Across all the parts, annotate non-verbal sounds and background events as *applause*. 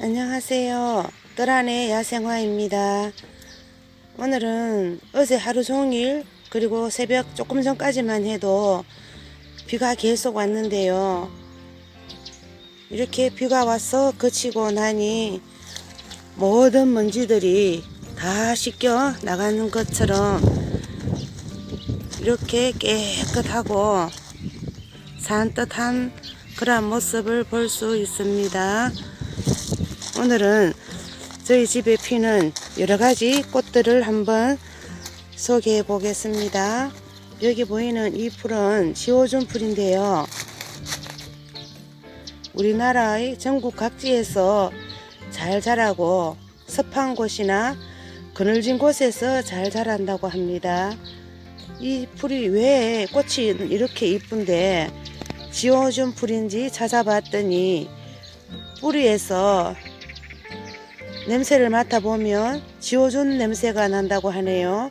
안녕하세요. 뜰안의 야생화입니다. 오늘은 어제 하루 종일 그리고 새벽 조금 전까지만 해도 비가 계속 왔는데요. 이렇게 비가 와서 그치고 나니 모든 먼지들이 다 씻겨 나가는 것처럼 이렇게 깨끗하고 산뜻한 그런 모습을 볼 수 있습니다. 오늘은 저희 집에 피는 여러 가지 꽃들을 한번 소개해 보겠습니다. 여기 보이는 이 풀은 지오준 풀인데요. 우리나라의 전국 각지에서 잘 자라고 습한 곳이나 그늘진 곳에서 잘 자란다고 합니다. 이 풀이 왜 꽃이 이렇게 이쁜데 지오준 풀인지 찾아봤더니 뿌리에서 냄새를 맡아보면 지오준 냄새가 난다고 하네요.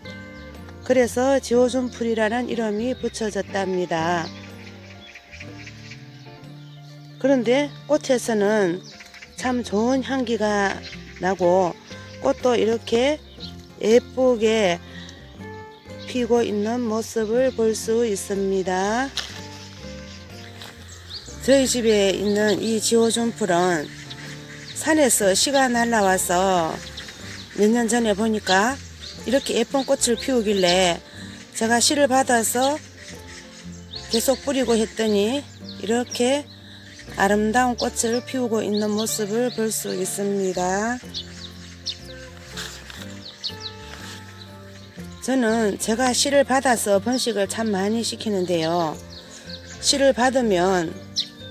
그래서 지오준 풀이라는 이름이 붙여졌답니다. 그런데 꽃에서는 참 좋은 향기가 나고 꽃도 이렇게 예쁘게 피고 있는 모습을 볼 수 있습니다. 저희 집에 있는 이 지오준 풀은 산에서 씨가 날라와서 몇 년 전에 보니까 이렇게 예쁜 꽃을 피우길래 제가 씨를 받아서 계속 뿌리고 했더니 이렇게 아름다운 꽃을 피우고 있는 모습을 볼 수 있습니다. 저는 제가 씨를 받아서 번식을 참 많이 시키는데요. 씨를 받으면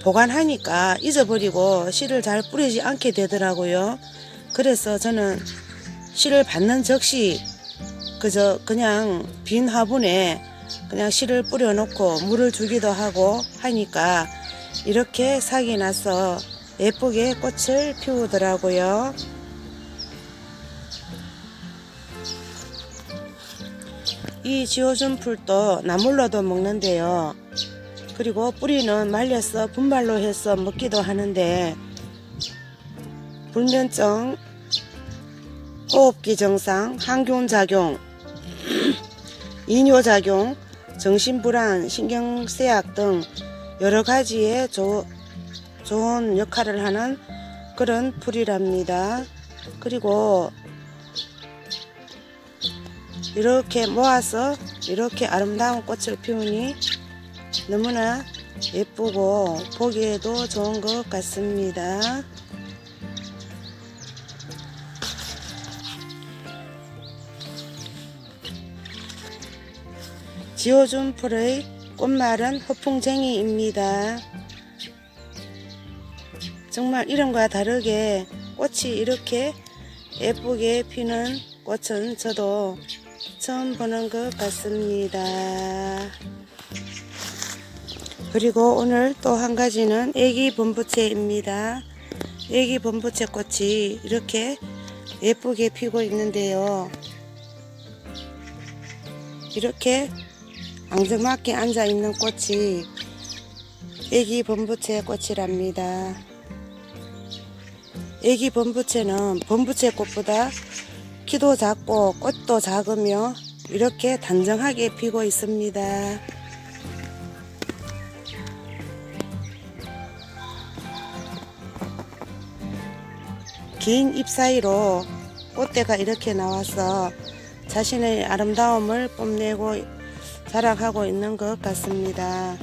보관하니까 잊어버리고 씨를 잘 뿌리지 않게 되더라고요. 그래서 저는 씨를 받는 즉시 그저 그냥 빈 화분에 그냥 씨를 뿌려놓고 물을 주기도 하고 하니까 이렇게 sak이 나서 예쁘게 꽃을 피우더라고요. 이 지오준 풀도 나물로도 먹는데요. 그리고 뿌리는 말려서 분말로 해서 먹기도 하는데 불면증, 호흡기 증상, 항균 작용, *clears throat* 이뇨 작용, 정신불안, 신경쇠약 등 여러 가지의 조, 좋은 역할을 하는 그런 풀이랍니다. 그리고 이렇게 모아서 이렇게 아름다운 꽃을 피우니 너무나 예쁘고 보기에도 좋은 것 같습니다. 지오준 풀의 꽃말은 허풍쟁이입니다. 정말 이름과 다르게 꽃이 이렇게 예쁘게 피는 꽃은 저도 처음 보는 것 같습니다. 그리고 오늘 또 한 가지는 애기 범부채입니다. 애기 범부채 꽃이 이렇게 예쁘게 피고 있는데요. 이렇게 앙증맞게 앉아 있는 꽃이 애기 범부채 꽃이랍니다. 애기 범부채는 범부채 꽃보다 키도 작고 꽃도 작으며 이렇게 단정하게 피고 있습니다. 긴잎 사이로 꽃대가 이렇게 나와서 자신의 아름다움을 뽐내고 자랑하고 있는 것 같습니다.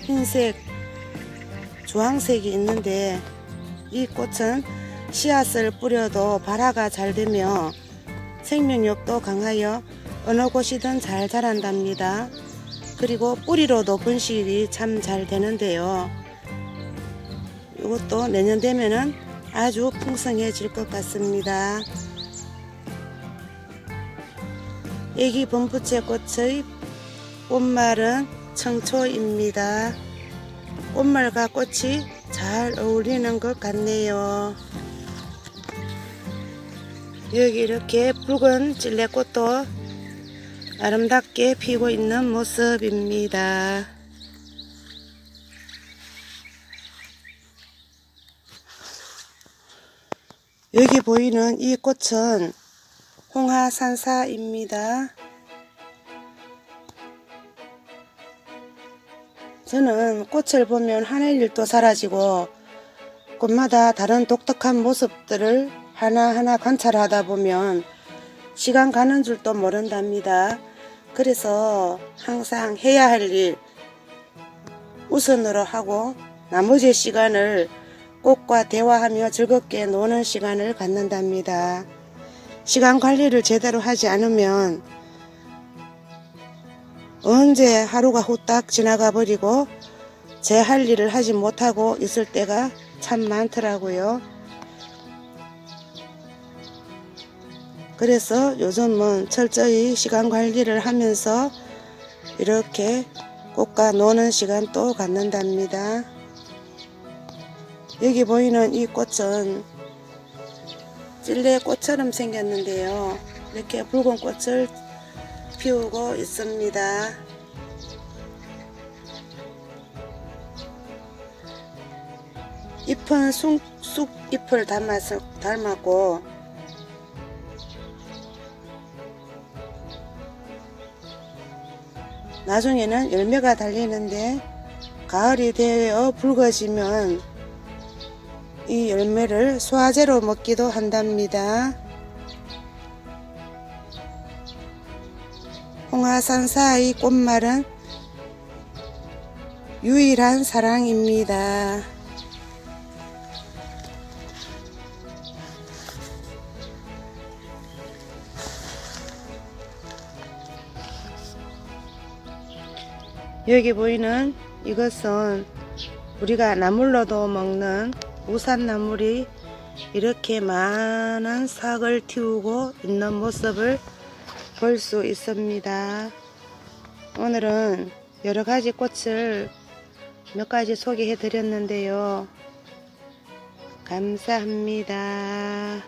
흰색, 주황색이 있는데 이 꽃은 씨앗을 뿌려도 발화가 잘 되며 생명력도 강하여 어느 곳이든 잘 자란답니다. 그리고 뿌리로도 분실이 참 잘 되는데요. 이것도 내년 되면은 아주 풍성해질 것 같습니다. 애기 범부채 꽃의 꽃말은 청초입니다. 꽃말과 꽃이 잘 어울리는 것 같네요. 여기 이렇게 붉은 찔레꽃도 아름답게 피고 있는 모습입니다. 여기 보이는 이 꽃은 홍화산사입니다. 저는 꽃을 보면 하늘 일도 사라지고 꽃마다 다른 독특한 모습들을 하나하나 관찰하다 보면 시간 가는 줄도 모른답니다. 그래서 항상 해야 할 일 우선으로 하고 나머지 시간을 꽃과 대화하며 즐겁게 노는 시간을 갖는답니다. 시간 관리를 제대로 하지 않으면 언제 하루가 후딱 지나가 버리고 제 할 일을 하지 못하고 있을 때가 참 많더라고요. 그래서 요즘은 철저히 시간 관리를 하면서 이렇게 꽃과 노는 시간도 갖는답니다. 여기 보이는 이 꽃은 찔레 꽃처럼 생겼는데요. 이렇게 붉은 꽃을 피우고 있습니다. 잎은 쑥, 쑥 잎을 닮아서, 닮았고 나중에는 열매가 달리는데 가을이 되어 붉어지면 이 열매를 소화제로 먹기도 한답니다. 홍화산사의 꽃말은 유일한 사랑입니다. 여기 보이는 이것은 우리가 나물로도 먹는 우산나물이 이렇게 많은 삭을 틔우고 있는 모습을 볼 수 있습니다. 오늘은 여러 가지 꽃을 몇 가지 소개해 드렸는데요. 감사합니다.